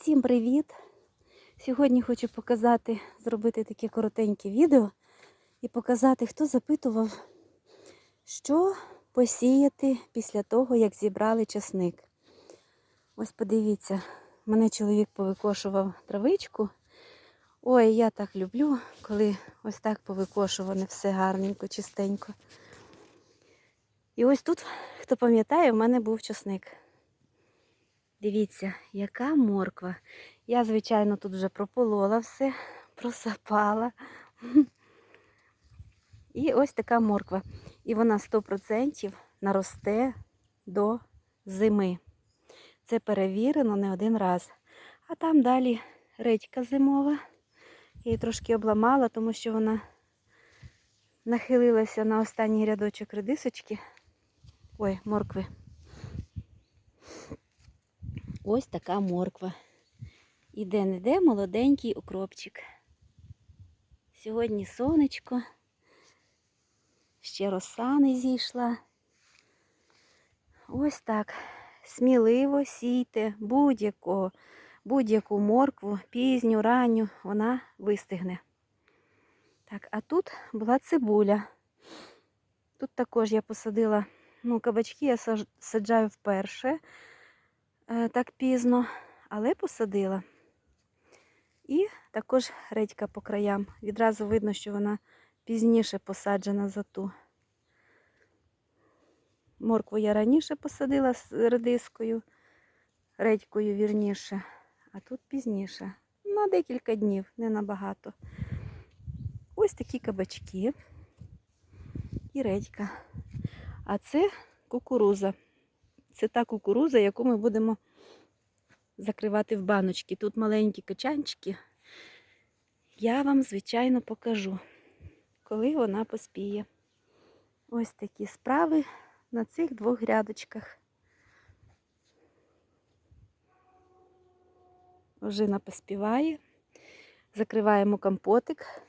Всім привіт! Сьогодні хочу показати, зробити таке коротеньке відео і показати, хто запитував, що посіяти після того, як зібрали часник. Ось подивіться, мене чоловік повикошував травичку. Ой, я так люблю, коли ось так повикошуване все гарненько, чистенько. І ось тут, хто пам'ятає, в мене був часник. Дивіться, яка морква. Я, звичайно, тут вже прополола все, просапала. І ось така морква. І вона 100% наросте до зими. Це перевірено не один раз. А там далі редька зимова. Я її трошки обламала, тому що вона нахилилася на останній рядочок редисочки. Ой, моркви. Ось така морква. І де-не-де молоденький укропчик. Сьогодні сонечко, ще роса не зійшла. Ось так. Сміливо сійте будь-яку моркву, пізню, ранню, вона вистигне. Так, а тут була цибуля. Тут також я посадила, ну, кабачки я саджаю вперше так пізно, але посадила. І також редька по краям. Відразу видно, що вона пізніше посаджена за ту. Моркву я раніше посадила з редискою, редькою вірніше, а тут пізніше. На декілька днів, не набагато. Ось такі кабачки і редька. А це кукуруза. Це та кукуруза, яку ми будемо закривати в баночки. Тут маленькі качанчики. Я вам, звичайно, покажу, коли вона поспіє. Ось такі справи на цих двох грядочках. Ожина поспіває. Закриваємо компотик.